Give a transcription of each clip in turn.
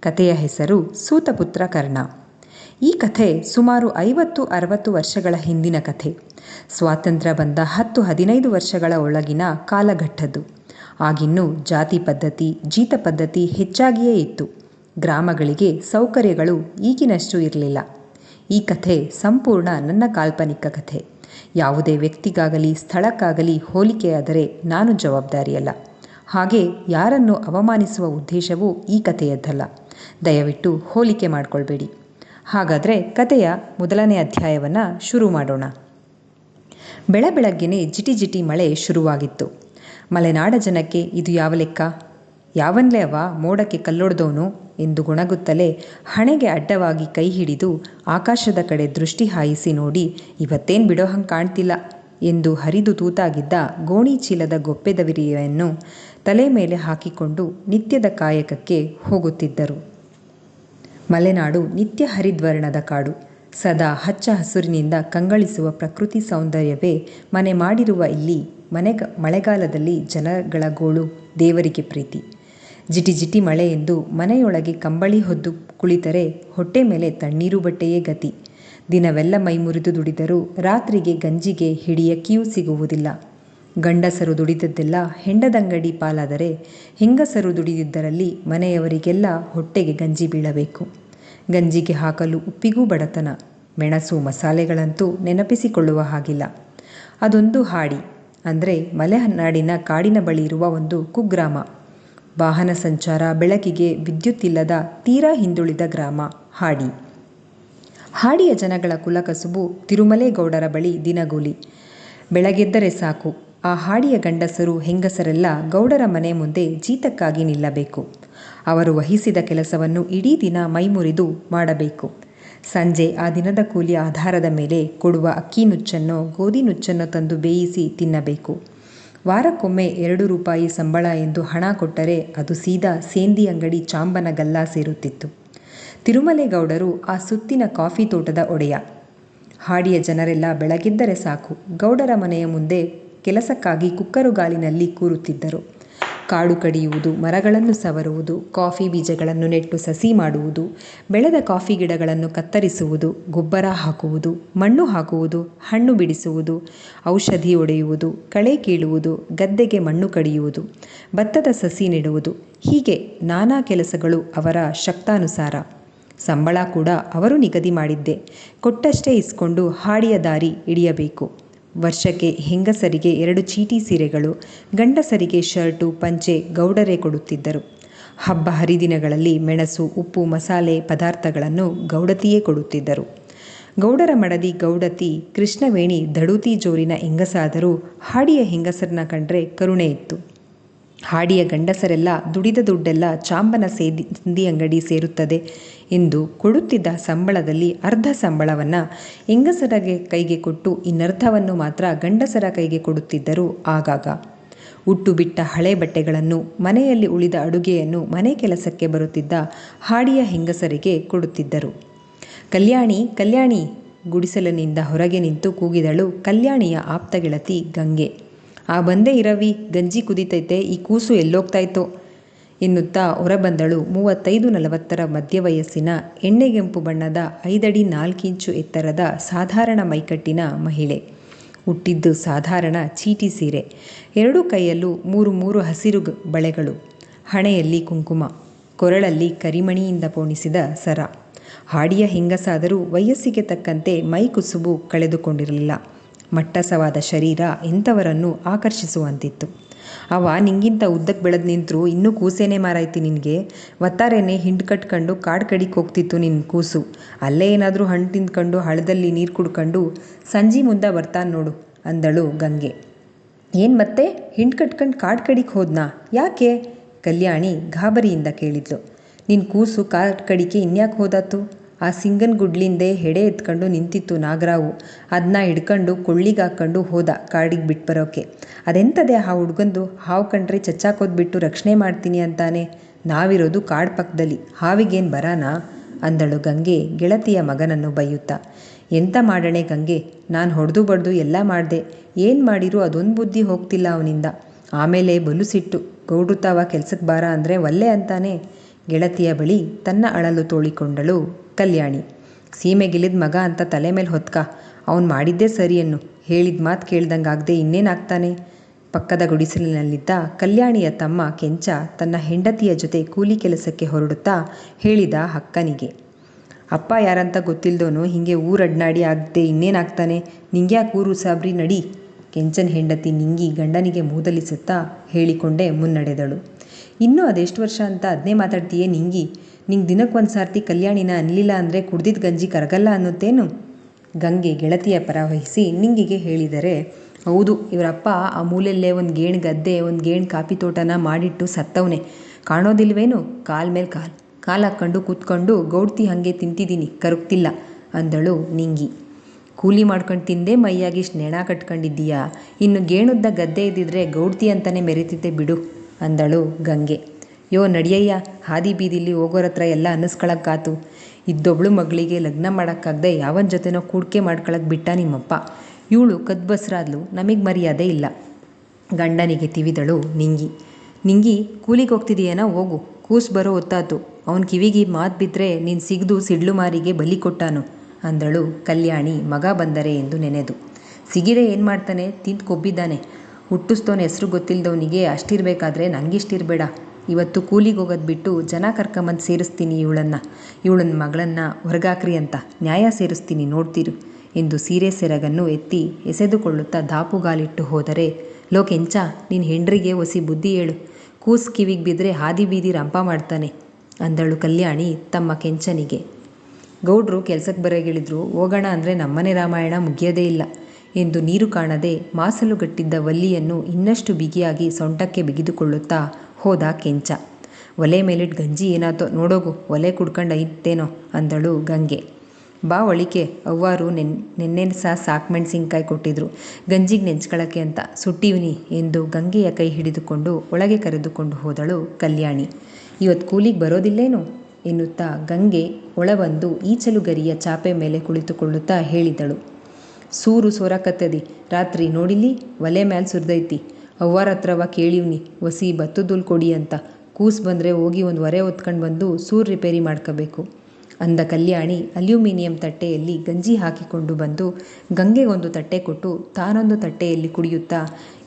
ಕಥೆಯ ಹೆಸರು ಸೂತಪುತ್ರ ಕರ್ಣ. ಈ ಕಥೆ ಸುಮಾರು ಐವತ್ತು ಅರವತ್ತು ವರ್ಷಗಳ ಹಿಂದಿನ ಕಥೆ. ಸ್ವಾತಂತ್ರ್ಯ ಬಂದ ಹತ್ತು ಹದಿನೈದು ವರ್ಷಗಳ ಒಳಗಿನ ಕಾಲಘಟ್ಟದ್ದು. ಆಗಿನ್ನೂ ಜಾತಿ ಪದ್ಧತಿ, ಜೀತ ಪದ್ಧತಿ ಹೆಚ್ಚಾಗಿಯೇ ಇತ್ತು. ಗ್ರಾಮಗಳಿಗೆ ಸೌಕರ್ಯಗಳು ಈಗಿನಷ್ಟು ಇರಲಿಲ್ಲ. ಈ ಕಥೆ ಸಂಪೂರ್ಣ ನನ್ನ ಕಾಲ್ಪನಿಕ ಕಥೆ. ಯಾವುದೇ ವ್ಯಕ್ತಿಗಾಗಲಿ, ಸ್ಥಳಕ್ಕಾಗಲಿ ಹೋಲಿಕೆಯಾದರೆ ನಾನು ಜವಾಬ್ದಾರಿಯಲ್ಲ. ಹಾಗೆ ಯಾರನ್ನು ಅವಮಾನಿಸುವ ಉದ್ದೇಶವೂ ಈ ಕಥೆಯದ್ದಲ್ಲ. ದಯವಿಟ್ಟು ಹೋಲಿಕೆ ಮಾಡಿಕೊಳ್ಬೇಡಿ. ಹಾಗಾದರೆ ಕಥೆಯ ಮೊದಲನೇ ಅಧ್ಯಾಯವನ್ನು ಶುರು ಮಾಡೋಣ. ಬೆಳ ಬೆಳಗ್ಗೆನೇ ಜಿಟಿ ಜಿಟಿ ಮಳೆ ಶುರುವಾಗಿತ್ತು. ಮಲೆನಾಡ ಜನಕ್ಕೆ ಇದು ಯಾವ ಲೆಕ್ಕ? ಯಾವನ್ಲೇ ಅವ ಮೋಡಕ್ಕೆ ಕಲ್ಲೊಡೆದವನು ಎಂದು ಗುಣಗುತ್ತಲೇ ಹಣೆಗೆ ಅಡ್ಡವಾಗಿ ಕೈ ಹಿಡಿದು ಆಕಾಶದ ಕಡೆ ದೃಷ್ಟಿ ಹಾಯಿಸಿ ನೋಡಿ, ಇವತ್ತೇನು ಬಿಡೋ ಹಂಗೆ ಕಾಣ್ತಿಲ್ಲ ಎಂದು ಹರಿದು ತೂತಾಗಿದ್ದ ಗೋಣಿ ಚೀಲದ ಗೊಪ್ಪೆದವಿರಿಯನ್ನು ತಲೆ ಮೇಲೆ ಹಾಕಿಕೊಂಡು ನಿತ್ಯದ ಕಾಯಕಕ್ಕೆ ಹೋಗುತ್ತಿದ್ದರು. ಮಲೆನಾಡು ನಿತ್ಯ ಹರಿದ್ವರ್ಣದ ಕಾಡು. ಸದಾ ಹಚ್ಚ ಹಸುರಿನಿಂದ ಕಂಗಳಿಸುವ ಪ್ರಕೃತಿ ಸೌಂದರ್ಯವೇ ಮನೆ ಮಾಡಿರುವ ಇಲ್ಲಿ ಮನೆಗ ಮಳೆಗಾಲದಲ್ಲಿ ಜನಗಳ ಗೋಳು, ದೇವರಿಗೆ ಪ್ರೀತಿ. ಜಿಟಿ ಜಿಟಿ ಮಳೆ ಎಂದು ಮನೆಯೊಳಗೆ ಕಂಬಳಿ ಹೊದ್ದು ಕುಳಿತರೆ ಹೊಟ್ಟೆ ಮೇಲೆ ತಣ್ಣೀರು ಬಟ್ಟೆಯೇ ಗತಿ. ದಿನವೆಲ್ಲ ಮೈಮುರಿದು ದುಡಿದರೂ ರಾತ್ರಿಗೆ ಗಂಜಿಗೆ ಹಿಡಿಯಕ್ಕಿಯೂ ಸಿಗುವುದಿಲ್ಲ. ಗಂಡಸರು ದುಡಿದದ್ದೆಲ್ಲ ಹೆಂಡದಂಗಡಿ ಪಾಲಾದರೆ ಹೆಂಗಸರು ದುಡಿದಿದ್ದರಲ್ಲಿ ಮನೆಯವರಿಗೆಲ್ಲ ಹೊಟ್ಟೆಗೆ ಗಂಜಿ ಬೀಳಬೇಕು. ಗಂಜಿಗೆ ಹಾಕಲು ಉಪ್ಪಿಗೂ ಬಡತನ, ಮೆಣಸು ಮಸಾಲೆಗಳಂತೂ ನೆನಪಿಸಿಕೊಳ್ಳುವ ಹಾಗಿಲ್ಲ. ಅದೊಂದು ಹಾಡಿ, ಅಂದರೆ ಮಲೆನಾಡಿನ ಕಾಡಿನ ಬಳಿ ಇರುವ ಒಂದು ಕುಗ್ರಾಮ. ವಾಹನ ಸಂಚಾರ ಬೆಳಕಿಗೆ ವಿದ್ಯುತ್ ಇಲ್ಲದ ತೀರಾ ಹಿಂದುಳಿದ ಗ್ರಾಮ, ಹಾಡಿ. ಹಾಡಿಯ ಜನಗಳ ಕುಲಕಸುಬು ತಿರುಮಲೇಗೌಡರ ಬಳಿ ದಿನಗೂಲಿ. ಬೆಳಗೆದ್ದರೆ ಸಾಕು ಆ ಹಾಡಿಯ ಗಂಡಸರು ಹೆಂಗಸರೆಲ್ಲ ಗೌಡರ ಮನೆ ಮುಂದೆ ಜೀತಕ್ಕಾಗಿ ನಿಲ್ಲಬೇಕು. ಅವರು ವಹಿಸಿದ ಕೆಲಸವನ್ನು ಇಡೀ ದಿನ ಮೈಮುರಿದು ಮಾಡಬೇಕು. ಸಂಜೆ ಆ ದಿನದ ಕೂಲಿಯ ಆಧಾರದ ಮೇಲೆ ಕೊಡುವ ಅಕ್ಕಿ ನುಚ್ಚನ್ನು, ಗೋಧಿ ನುಚ್ಚನ್ನು ತಂದು ಬೇಯಿಸಿ ತಿನ್ನಬೇಕು. ವಾರಕ್ಕೊಮ್ಮೆ ಎರಡು ರೂಪಾಯಿ ಸಂಬಳ ಎಂದು ಹಣ ಕೊಟ್ಟರೆ ಅದು ಸೀದಾ ಸೇಂದಿ ಅಂಗಡಿ ಚಾಂಬನ ಗಲ್ಲ ಸೇರುತ್ತಿತ್ತು. ತಿರುಮಲೆಗೌಡರು ಆ ಸುತ್ತಿನ ಕಾಫಿ ತೋಟದ ಒಡೆಯ. ಹಾಡಿಯ ಜನರೆಲ್ಲ ಬೆಳಗಿದ್ದರೆ ಸಾಕು, ಗೌಡರ ಮನೆಯ ಮುಂದೆ ಕೆಲಸಕ್ಕಾಗಿ ಕುಕ್ಕರುಗಾಲಿನಲ್ಲಿ ಕೂರುತ್ತಿದ್ದರು. ಕಾಡು ಕಡಿಯುವುದು, ಮರಗಳನ್ನು ಸವರುವುದು, ಕಾಫಿ ಬೀಜಗಳನ್ನು ನೆಟ್ಟು ಸಸಿ ಮಾಡುವುದು, ಬೆಳೆದ ಕಾಫಿ ಗಿಡಗಳನ್ನು ಕತ್ತರಿಸುವುದು, ಗೊಬ್ಬರ ಹಾಕುವುದು, ಮಣ್ಣು ಹಾಕುವುದು, ಹಣ್ಣು ಬಿಡಿಸುವುದು, ಔಷಧಿ ಒಡೆಯುವುದು, ಕಳೆ ಕೀಳುವುದು, ಗದ್ದೆಗೆ ಮಣ್ಣು ಕಡಿಯುವುದು, ಭತ್ತದ ಸಸಿ ನೆಡುವುದು, ಹೀಗೆ ನಾನಾ ಕೆಲಸಗಳು ಅವರ ಶಕ್ತಾನುಸಾರ. ಸಂಬಳ ಕೂಡ ಅವರು ನಿಗದಿ ಮಾಡಿದ್ದೆ. ಕೊಟ್ಟಷ್ಟೇ ಇಸ್ಕೊಂಡು ಹಾಡಿಯ ದಾರಿ ಹಿಡಿಯಬೇಕು. ವರ್ಷಕ್ಕೆ ಹೆಂಗಸರಿಗೆ ಎರಡು ಚೀಟಿ ಸೀರೆಗಳು, ಗಂಡಸರಿಗೆ ಶರ್ಟು, ಪಂಚೆ, ಗೌಡರೇ ಕೊಡುತ್ತಿದ್ದರು. ಹಬ್ಬ ಹರಿದಿನಗಳಲ್ಲಿ ಮೆಣಸು, ಉಪ್ಪು, ಮಸಾಲೆ ಪದಾರ್ಥಗಳನ್ನು ಗೌಡತಿಯೇ ಕೊಡುತ್ತಿದ್ದರು. ಗೌಡರ ಮಡದಿ ಗೌಡತಿ, ಕೃಷ್ಣವೇಣಿ, ದಡುತಿ ಜೋರಿನ ಹೆಂಗಸಾದರೂ ಹಾಡಿಯ ಹೆಂಗಸರನ್ನ ಕಂಡ್ರೆ ಕರುಣೆ ಇತ್ತು. ಹಾಡಿಯ ಗಂಡಸರೆಲ್ಲ ದುಡಿದ ದುಡ್ಡೆಲ್ಲ ಚಾಂಬನ ಸೇದಿ ಅಂಗಡಿ ಸೇರುತ್ತದೆ. ಎಂದು ಕೊಡುತ್ತಿದ್ದ ಸಂಬಳದಲ್ಲಿ ಅರ್ಧ ಸಂಬಳವನ್ನು ಹೆಂಗಸರಿಗೆ ಕೈಗೆ ಕೊಟ್ಟು ಇನ್ನರ್ಧವನ್ನು ಮಾತ್ರ ಗಂಡಸರ ಕೈಗೆ ಕೊಡುತ್ತಿದ್ದರು ಆಗಾಗ. ಉಟ್ಟು ಬಿಟ್ಟ ಹಳೆ ಬಟ್ಟೆಗಳನ್ನು ಮನೆಯಲ್ಲಿ ಉಳಿದ ಅಡುಗೆಯನ್ನು ಮನೆ ಕೆಲಸಕ್ಕೆ ಬರುತ್ತಿದ್ದ ಹಾಡಿಯ ಹೆಂಗಸರಿಗೆ ಕೊಡುತ್ತಿದ್ದರು. ಕಲ್ಯಾಣಿ ಕಲ್ಯಾಣಿ, ಗುಡಿಸಲಿನಿಂದ ಹೊರಗೆ ನಿಂತು ಕೂಗಿದಳು ಕಲ್ಯಾಣಿಯ ಆಪ್ತ ಗೆಳತಿ ಗಂಗೆ. ಆ ಬಂದೇ ಇರವಿ, ಗಂಜಿ ಕುದಿತೈತೆ, ಈ ಕೂಸು ಎಲ್ಲೋಗ್ತಾಯ್ತೋ ಎನ್ನುತ್ತಾ ಹೊರಬಂದಳು. ಮೂವತ್ತೈದು ನಲವತ್ತರ ಮಧ್ಯವಯಸ್ಸಿನ ಎಣ್ಣೆಗೆಂಪು ಬಣ್ಣದ ಐದಡಿ ನಾಲ್ಕಿಂಚು ಎತ್ತರದ ಸಾಧಾರಣ ಮೈಕಟ್ಟಿನ ಮಹಿಳೆ. ಹುಟ್ಟಿದ್ದು ಸಾಧಾರಣ ಚೀಟಿ ಸೀರೆ. ಎರಡೂ ಕೈಯಲ್ಲೂ ಮೂರು ಮೂರು ಹಸಿರು ಬಳೆಗಳು. ಹಣೆಯಲ್ಲಿ ಕುಂಕುಮ. ಕೊರಳಲ್ಲಿ ಕರಿಮಣಿಯಿಂದ ಪೋಣಿಸಿದ ಸರ. ಹಾಡಿಯ ಹೆಂಗಸಾದರೂ ವಯಸ್ಸಿಗೆ ತಕ್ಕಂತೆ ಮೈ ಕುಸುಬು ಕಳೆದುಕೊಂಡಿರಲಿಲ್ಲ. ಮಟ್ಟಸವಾದ ಶರೀರ ಇಂಥವರನ್ನು ಆಕರ್ಷಿಸುವಂತಿತ್ತು. ಅವ ನಿಂಗಿಂತ ಉದ್ದಕ್ಕೆ ಬೆಳೆದು ನಿಂತರೂ, ಇನ್ನೂ ಕೂಸೇನೆ ಮಾರಾಯ್ತಿ ನಿನಗೆ. ಒತ್ತಾರೇನೆ ಹಿಂಡು ಕಟ್ಕೊಂಡು ಕಾಡು ಕಡಿಗೆ ಹೋಗ್ತಿತ್ತು ನಿನ್ನ ಕೂಸು. ಅಲ್ಲೇ ಏನಾದರೂ ಹಣ್ಣು ತಿಂದ್ಕೊಂಡು ಹಳದಲ್ಲಿ ನೀರು ಕುಡ್ಕೊಂಡು ಸಂಜೆ ಮುಂದೆ ಬರ್ತಾನೆ ನೋಡು, ಅಂದಳು ಗಂಗೆ. ಏನು ಮತ್ತೆ? ಹಿಂಡು ಕಟ್ಕೊಂಡು ಕಾಡು ಕಡಿಗೆ ಹೋದ್ನಾ? ಯಾಕೆ? ಕಲ್ಯಾಣಿ ಗಾಬರಿಯಿಂದ ಕೇಳಿದ್ಲು. ನಿನ್ನ ಕೂಸು ಕಾಡು ಕಡಿಕೆ ಇನ್ಯಾಕೆ ಹೋದಾತು? ಆ ಸಿಂಗನ ಗುಡ್ಲಿಂದೆ ಹೆಡೆ ಎತ್ಕೊಂಡು ನಿಂತಿತ್ತು ನಾಗರಾವು. ಅದನ್ನ ಹಿಡ್ಕೊಂಡು ಕೊಳ್ಳಿಗೆ ಹಾಕ್ಕೊಂಡು ಹೋದ ಕಾಡಿಗೆ ಬಿಟ್ಟು ಬರೋಕೆ ಅದೆಂಥದೆ ಆ ಹುಡ್ಗಂದು? ಹಾವು ಕಂಡ್ರೆ ಚಚ್ಚಾಕೋದ್ಬಿಟ್ಟು ರಕ್ಷಣೆ ಮಾಡ್ತೀನಿ ಅಂತಾನೆ. ನಾವಿರೋದು ಕಾಡು ಪಕ್ಕದಲ್ಲಿ ಹಾವಿಗೇನು ಬರಾನ? ಅಂದಳು ಗಂಗೆ ಗೆಳತಿಯ ಮಗನನ್ನು ಬೈಯುತ್ತಾ ಎಂತ ಮಾಡಣೆ ಗಂಗೆ? ನಾನು ಹೊಡೆದು ಬಡ್ದು ಎಲ್ಲ ಮಾಡಿದೆ. ಏನು ಮಾಡಿರೂ ಅದೊಂದು ಬುದ್ಧಿ ಹೋಗ್ತಿಲ್ಲ ಅವನಿಂದ. ಆಮೇಲೆ ಬಲು ಸಿಟ್ಟು ಗೌಡ್ರು ತಾವ ಕೆಲ್ಸಕ್ಕೆ ಬಾರ ಅಂದರೆ ಒಲ್ಲೆ ಅಂತಾನೆ. ಗೆಳತಿಯ ಬಳಿ ತನ್ನ ಅಳಲು ತೋಳಿಕೊಂಡಳು ಕಲ್ಯಾಣಿ. ಸೀಮೆಗಿಲಿದ ಮಗ ಅಂತ ತಲೆ ಮೇಲೆ ಹೊತ್ಕ, ಅವನು ಮಾಡಿದ್ದೇ ಸರಿಯನ್ನು ಹೇಳಿದ ಮಾತು ಕೇಳ್ದಂಗೆ ಆಗದೆ ಇನ್ನೇನಾಗ್ತಾನೆ? ಪಕ್ಕದ ಗುಡಿಸಲಿನಲ್ಲಿದ್ದ ಕಲ್ಯಾಣಿಯ ತಮ್ಮ ಕೆಂಚ ತನ್ನ ಹೆಂಡತಿಯ ಜೊತೆ ಕೂಲಿ ಕೆಲಸಕ್ಕೆ ಹೊರಡುತ್ತಾ ಹೇಳಿದ ಹಕ್ಕನಿಗೆ ಅಪ್ಪ ಯಾರಂತ ಗೊತ್ತಿಲ್ದೋನು ಹೀಗೆ ಊರಡ್ನಾಡಿ ಆಗದೆ ಇನ್ನೇನಾಗ್ತಾನೆ? ನಿಂಗ್ಯಾಕೆ ಊರು ಸಾಬ್ರಿ ನಡಿ? ಕೆಂಚನ ಹೆಂಡತಿ ನಿಂಗಿ ಗಂಡನಿಗೆ ಮೂದಲಿಸುತ್ತಾ ಹೇಳಿಕೊಂಡೇ ಮುನ್ನಡೆದಳು. ಇನ್ನೂ ಅದೆಷ್ಟು ವರ್ಷ ಅಂತ ಅದನ್ನೇ ಮಾತಾಡ್ತೀಯೇ ನಿಂಗಿ? ನಿಂಗೆ ದಿನಕ್ಕೊಂದು ಸಾರ್ತಿ ಕಲ್ಯಾಣಿನ ಅನ್ನಲಿಲ್ಲ ಅಂದರೆ ಕುಡ್ದಿದ್ದ ಗಂಜಿ ಕರಗಲ್ಲ ಅನ್ನುತ್ತೇನು? ಗಂಗೆ ಗೆಳತಿಯ ಪರ ವಹಿಸಿ ನಿಂಗಿಗೆ ಹೇಳಿದರೆ, ಹೌದು, ಇವರಪ್ಪ ಆ ಮೂಲೆಯಲ್ಲೇ ಒಂದು ಗೇಣು ಗದ್ದೆ, ಒಂದು ಗೇಣು ಕಾಫಿ ತೋಟನ ಮಾಡಿಟ್ಟು ಸತ್ತವನೇ. ಕಾಣೋದಿಲ್ವೇನು? ಕಾಲ್ ಮೇಲೆ ಕಾಲು. ಕಾಲು ಹಾಕ್ಕೊಂಡು ಕೂತ್ಕೊಂಡು ಗೌಡ್ತಿ ಹಾಗೆ ತಿಂತಿದ್ದೀನಿ ಕರಗ್ತಿಲ್ಲ ಅಂದಳು ನಿಂಗಿ. ಕೂಲಿ ಮಾಡ್ಕೊಂಡು ತಿಂದೆ ಮೈಯಾಗಿ ನೆಣ ಕಟ್ಕೊಂಡಿದ್ದೀಯಾ? ಇನ್ನು ಗೇಣುದ್ದ ಗದ್ದೆ ಇದ್ದಿದ್ರೆ ಗೌಡ್ತಿ ಅಂತಲೇ ಮೆರೀತಿದ್ದೆ ಬಿಡು. ಅಂದಳು ಗಂಗೆ. ಯೋ ನಡಿಯಯ್ಯ, ಹಾದಿ ಬೀದಿಲಿ ಹೋಗೋರ ಹತ್ರ ಎಲ್ಲ ಅನ್ನಿಸ್ಕೊಳಕ್ಕಾತು. ಇದ್ದೊಬ್ಳು ಮಗಳಿಗೆ ಲಗ್ನ ಮಾಡೋಕ್ಕಾಗದೆ ಯಾವನ ಜೊತೆನೋ ಕೂಡ್ಕೆ ಮಾಡ್ಕೊಳಕ್ಕೆ ಬಿಟ್ಟ ನಿಮ್ಮಪ್ಪ. ಇವಳು ಕದ್ಬಸ್ರಾದ್ಲು, ನಮಗೆ ಮರ್ಯಾದೆ ಇಲ್ಲ. ಗಂಡನಿಗೆ ತಿವಿದಳು ನಿಂಗಿ. ನಿಂಗಿ, ಕೂಲಿಗೆ ಹೋಗ್ತಿದೀಯೇನ ಹೋಗು, ಕೂಸ್ ಬರೋ ಹೊತ್ತಾತು. ಅವನ ಕಿವಿಗೆ ಮಾತು ಬಿದ್ದರೆ ನೀನು ಸಿಗ್ದು ಸಿಡ್ಲು ಮಾರಿಗೆ ಬಲಿ ಕೊಟ್ಟಾನು, ಅಂದಳು ಕಲ್ಯಾಣಿ ಮಗ ಬಂದರೆ ಎಂದು ನೆನೆದು. ಸಿಗಿರೆ ಏನು ಮಾಡ್ತಾನೆ? ತಿಂದು ಕೊಬ್ಬಿದ್ದಾನೆ. ಹುಟ್ಟಿಸ್ತೋನ ಹೆಸರು ಗೊತ್ತಿಲ್ಲದವನಿಗೆ ಅಷ್ಟಿರಬೇಕಾದ್ರೆ ನನಗಿಷ್ಟಿರಬೇಡ ಇವತ್ತು ಕೂಲಿಗೆ ಹೋಗೋದು ಬಿಟ್ಟು ಜನ ಕರ್ಕೊಂಬಂದು ಸೇರಿಸ್ತೀನಿ ಇವಳನ್ನು. ಇವಳನ್ನ ಮಗಳನ್ನು ಹೊರಗಾಕ್ರಿ ಅಂತ ನ್ಯಾಯ ಸೇರಿಸ್ತೀನಿ ನೋಡ್ತೀರು ಎಂದು ಸೀರೆ ಸೆರಗನ್ನು ಎತ್ತಿ ಎಸೆದುಕೊಳ್ಳುತ್ತಾ ದಾಪುಗಾಲಿಟ್ಟು ಹೋದರೆ ಲೋಕೆಂಚ ನಿನ್ನ ಹೆಂಡ್ರಿಗೆ ಒಸಿ ಬುದ್ಧಿ ಹೇಳು. ಕೂಸ್ ಕಿವಿಗೆ ಬಿದ್ದರೆ ಹಾದಿ ಬೀದಿ ರಂಪ ಮಾಡ್ತಾನೆ ಅಂದಳು ಕಲ್ಯಾಣಿ ತಮ್ಮ ಕೆಂಚನಿಗೆ. ಗೌಡ್ರು ಕೆಲಸಕ್ಕೆ ಬರೋಗಿಳಿದ್ರು ಹೋಗೋಣ ಅಂದರೆ ನಮ್ಮನೆ ರಾಮಾಯಣ ಮುಗಿಯೋದೇ ಇಲ್ಲ. ಎಂದು ನೀರು ಕಾಣದೆ ಮಾಸಲುಗಟ್ಟಿದ್ದ ವಲ್ಲಿಯನ್ನು ಇನ್ನಷ್ಟು ಬಿಗಿಯಾಗಿ ಸೊಂಟಕ್ಕೆ ಬಿಗಿದುಕೊಳ್ಳುತ್ತಾ ಹೋದ ಕೆಂಚ. ಒಲೆ ಮೇಲಿಟ್ ಗಂಜಿ ಏನಾತೋ ನೋಡೋಗು, ಒಲೆ ಕುಡ್ಕೊಂಡು ಐತೇನೋ ಅಂದಳು ಗಂಗೆ. ಬಾ ಒಳಿಕೆ, ಅವ್ವಾರು ನೆನ್ ನೆನ್ನೆ ಸಹ ಸಾಕು ಮೆಣಸಿನ್ಕಾಯಿ ಕೊಟ್ಟಿದ್ರು. ಗಂಜಿಗೆ ನೆಂಚ್ಕೊಳ್ಳೋಕ್ಕೆ ಅಂತ ಸುಟ್ಟಿವ್ನಿ ಎಂದು ಗಂಗೆಯ ಕೈ ಹಿಡಿದುಕೊಂಡು ಒಳಗೆ ಕರೆದುಕೊಂಡು ಹೋದಳು ಕಲ್ಯಾಣಿ. ಇವತ್ತು ಕೂಲಿಗೆ ಬರೋದಿಲ್ಲೇನು? ಎನ್ನುತ್ತಾ ಗಂಗೆ ಒಳಬಂದು ಈಚಲು ಗರಿಯ ಚಾಪೆ ಮೇಲೆ ಕುಳಿತುಕೊಳ್ಳುತ್ತಾ ಹೇಳಿದಳು. ಸೂರು ಸೋರಾಕತ್ತದಿ. ರಾತ್ರಿ ನೋಡಿಲಿ ಒಲೆ ಮ್ಯಾಲ್ ಸುರಿದೈತಿ. ಅವ್ವಾರ ಹತ್ರವ ಕೇಳಿವ್ನಿ ಒಸಿ ಬತ್ತದುಲ್ ಕೊಡಿ ಅಂತ. ಕೂಸ್ ಬಂದರೆ ಹೋಗಿ ಒಂದು ಒರೆ ಹೊತ್ಕೊಂಡು ಬಂದು ಸೂರು ರಿಪೇರಿ ಮಾಡ್ಕೋಬೇಕು. ಅಂದ ಕಲ್ಯಾಣಿ ಅಲ್ಯೂಮಿನಿಯಂ ತಟ್ಟೆಯಲ್ಲಿ ಗಂಜಿ ಹಾಕಿಕೊಂಡು ಬಂದು ಗಂಗೆಗೊಂದು ತಟ್ಟೆ ಕೊಟ್ಟು ತಾನೊಂದು ತಟ್ಟೆಯಲ್ಲಿ ಕುಡಿಯುತ್ತಾ,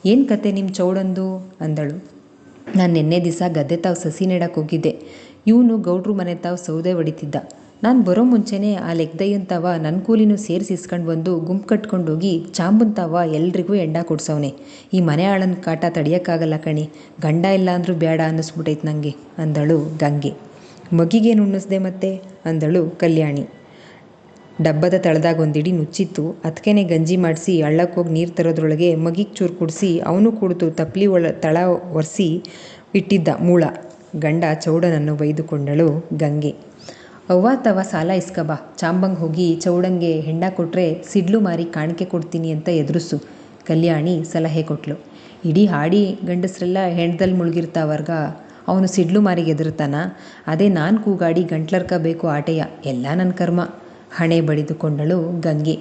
ಏನು ಕತೆ ನಿಮ್ಮ ಚೌಡಂದು? ಅಂದಳು. ನಾನು ನಿನ್ನೆ ದಿವಸ ಗದ್ದೆ ತಾವು ಸಸಿ ನೆಡಕ್ಕೆ ಹೋಗಿದ್ದೆ. ಇವನು ಗೌಡ್ರು ಮನೆ ತಾವು ಸೌದೆ ಹೊಡಿತಿದ್ದ ನಾನು ಬರೋ ಮುಂಚೆನೇ ಆ ಲೆಕ್ಕದಯ್ಯನ್ ತವ ನನ್ನ ಕೂಲಿನೂ ಸೇರಿಸಿ ಇಸ್ಕೊಂಡು ಬಂದು ಗುಂಪು ಕಟ್ಕೊಂಡೋಗಿ ಚಾಂಬನ್ ತವ ಎಲ್ರಿಗೂ ಎಂಡ ಕೊಡ್ಸವನೆ. ಈ ಮನೆ ಆಳನ ಕಾಟ ತಡಿಯೋಕ್ಕಾಗಲ್ಲ ಕಣಿ. ಗಂಡ ಇಲ್ಲ ಅಂದರೂ ಬೇಡ ಅನ್ನಿಸ್ಬಿಟ್ಟೈತೆ ನನಗೆ ಅಂದಳು ಗಂಗೆ. ಮಗಿಗೇನು ಉಣ್ಣಿಸ್ದೆ ಮತ್ತೆ? ಅಂದಳು ಕಲ್ಯಾಣಿ. ಡಬ್ಬದ ತಳದಾಗ ಒಂದಿಡಿ ನುಚ್ಚಿತ್ತು. ಅದಕ್ಕೇನೆ ಗಂಜಿ ಮಾಡಿಸಿ ಹಳ್ಳಕ್ಕೆ ಹೋಗಿ ನೀರು ತರೋದ್ರೊಳಗೆ ಮಗಿಗೆ ಚೂರು ಕುಡಿಸಿ ಅವನು ಕುಡಿದು ತಪ್ಲಿ ಒಳ ತಳ ಒರೆಸಿ ಇಟ್ಟಿದ್ದ ಮೂಳ. ಗಂಡ ಚೌಡನನ್ನು ಬೈದುಕೊಂಡಳು ಗಂಗೆ. ಅವ್ವ ತವ ಸಾಲ ಇಸ್ಕಬಾ. ಚಾಂಬಂಗ್ ಹೋಗಿ ಚೌಡಂಗೆ ಹೆಂಡ ಕೊಟ್ರೆ ಸಿಡ್ಲು ಮಾರಿ ಕಾಣಿಕೆ ಕೊಡ್ತೀನಿ ಅಂತ ಎದುರಿಸು. ಕಲ್ಯಾಣಿ ಸಲಹೆ ಕೊಟ್ಲು. ಇಡೀ ಹಾಡಿ ಗಂಡಸರೆಲ್ಲ ಹೆಣ್ದಲ್ಲಿ ಮುಳುಗಿರ್ತಾವರ್ಗ ಅವನು ಸಿಡ್ಲು ಮಾರಿಗೆ ಎದುರ್ತಾನ ಅದೇ ನಾನು ಕೂಗಾಡಿ ಗಂಟ್ಲರ್ಕಬೇಕು ಆಟೆಯ, ಎಲ್ಲ ನನ್ನ ಕರ್ಮ. ಹಣೆ ಬಡಿದುಕೊಂಡಳು ಗಂಗೆ.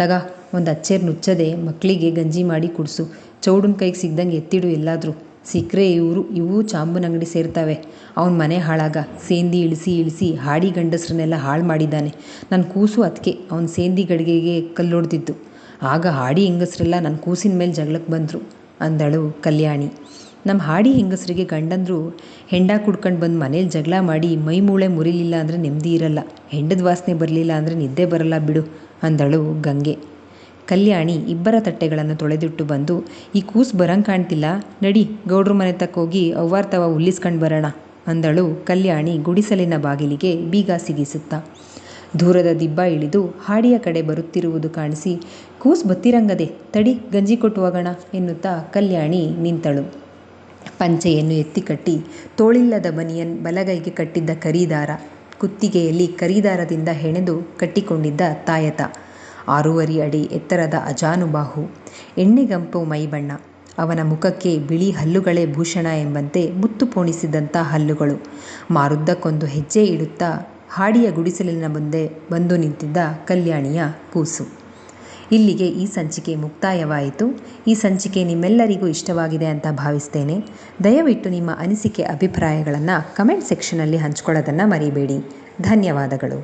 ತಗ, ಒಂದು ಅಚ್ಚೇರು ನುಚ್ಚದೆ ಮಕ್ಕಳಿಗೆ ಗಂಜಿ ಮಾಡಿ ಕುಡಿಸು. ಚೌಡನ ಕೈಗೆ ಸಿಗ್ದಂಗೆ ಎತ್ತಿಡು ಎಲ್ಲಾದರೂ. ಸಿಕ್ಕರೆ ಇವರು, ಇವು ಚಾಂಬನ ಅಂಗಡಿ ಸೇರ್ತಾವೆ. ಅವನ ಮನೆ ಹಾಳಾಗ. ಸೇಂದಿ ಇಳಿಸಿ ಇಳಿಸಿ ಹಾಡಿ ಗಂಡಸರನ್ನೆಲ್ಲ ಹಾಳು ಮಾಡಿದ್ದಾನೆ. ನನ್ನ ಕೂಸು ಅದಕ್ಕೆ ಅವನ ಸೇಂದಿ ಗಡಿಗೆಗೆ ಕಲ್ಲೊಡ್ದಿದ್ದು ಆಗ ಹಾಡಿ ಹೆಂಗಸರೆಲ್ಲ ನನ್ನ ಕೂಸಿನ ಮೇಲೆ ಜಗಳಕ್ಕೆ ಬಂದರು. ಅಂದಳು ಕಲ್ಯಾಣಿ. ನಮ್ಮ ಹಾಡಿ ಹೆಂಗಸರಿಗೆ ಗಂಡಂದರು ಹೆಂಡ ಕುಡ್ಕೊಂಡು ಬಂದು ಮನೇಲಿ ಜಗಳ ಮಾಡಿ ಮೈ ಮೂಳೆ ಮುರಿಲಿಲ್ಲ ಅಂದರೆ ನೆಮ್ಮದಿ ಇರಲ್ಲ. ಹೆಂಡದ ವಾಸನೆ ಬರಲಿಲ್ಲ ಅಂದರೆ ನಿದ್ದೆ ಬರಲ್ಲ ಬಿಡು, ಅಂದಳು ಗಂಗೆ. ಕಲ್ಯಾಣಿ ಇಬ್ಬರ ತಟ್ಟೆಗಳನ್ನು ತೊಳೆದಿಟ್ಟು ಬಂದು, ಈ ಕೂಸು ಬರಂಗೆ ಕಾಣ್ತಿಲ್ಲ. ನಡಿ, ಗೌಡ್ರ ಮನೆ ತಕ್ಕೋಗಿ ಹೋಗಿ ಅವ್ವಾರ ತವ ಉಲ್ಲಿಸ್ಕೊಂಡು ಬರೋಣ, ಅಂದಳು ಕಲ್ಯಾಣಿ ಗುಡಿಸಲಿನ ಬಾಗಿಲಿಗೆ ಬೀಗ ಸಿಗಿಸುತ್ತಾ. ದೂರದ ದಿಬ್ಬ ಇಳಿದು ಹಾಡಿಯ ಕಡೆ ಬರುತ್ತಿರುವುದು ಕಾಣಿಸಿ, ಕೂಸ್ ಬತ್ತಿರಂಗದೆ, ತಡಿ, ಗಂಜಿ ಕೊಟ್ಟು ಹೋಗೋಣ, ಎನ್ನುತ್ತಾ ಕಲ್ಯಾಣಿ ನಿಂತಳು. ಪಂಚೆಯನ್ನು ಎತ್ತಿ ಕಟ್ಟಿ, ತೋಳಿಲ್ಲದ ಬನಿಯನ್ ಬಲಗೈಗೆ ಕಟ್ಟಿದ್ದ ಕರಿದಾರ, ಕುತ್ತಿಗೆಯಲ್ಲಿ ಕರೀದಾರದಿಂದ ಹೆಣೆದು ಕಟ್ಟಿಕೊಂಡಿದ್ದ ತಾಯತ. ಆರೂವರೆ ಅಡಿ ಎತ್ತರದ ಅಜಾನುಬಾಹು ಎಣ್ಣೆಗಂಪು ಮೈಬಣ್ಣ, ಅವನ ಮುಖಕ್ಕೆ ಬಿಳಿ ಹಲ್ಲುಗಳೇ ಭೂಷಣ ಎಂಬಂತೆ ಮುತ್ತು ಪೋಣಿಸಿದಂಥ ಹಲ್ಲುಗಳು. ಮಾರುದ್ದಕ್ಕೊಂದು ಹೆಜ್ಜೆ ಇಡುತ್ತಾ ಹಾಡಿಯ ಗುಡಿಸಲಿನ ಮುಂದೆ ಬಂದು ನಿಂತಿದ್ದ ಕಲ್ಯಾಣಿಯ ಕೂಸು. ಇಲ್ಲಿಗೆ ಈ ಸಂಚಿಕೆ ಮುಕ್ತಾಯವಾಯಿತು. ಈ ಸಂಚಿಕೆ ನಿಮ್ಮೆಲ್ಲರಿಗೂ ಇಷ್ಟವಾಗಿದೆ ಅಂತ ಭಾವಿಸ್ತೇನೆ. ದಯವಿಟ್ಟು ನಿಮ್ಮ ಅನಿಸಿಕೆ, ಅಭಿಪ್ರಾಯಗಳನ್ನು ಕಮೆಂಟ್ ಸೆಕ್ಷನಲ್ಲಿ ಹಂಚ್ಕೊಳ್ಳೋದನ್ನು ಮರಿಬೇಡಿ. ಧನ್ಯವಾದಗಳು.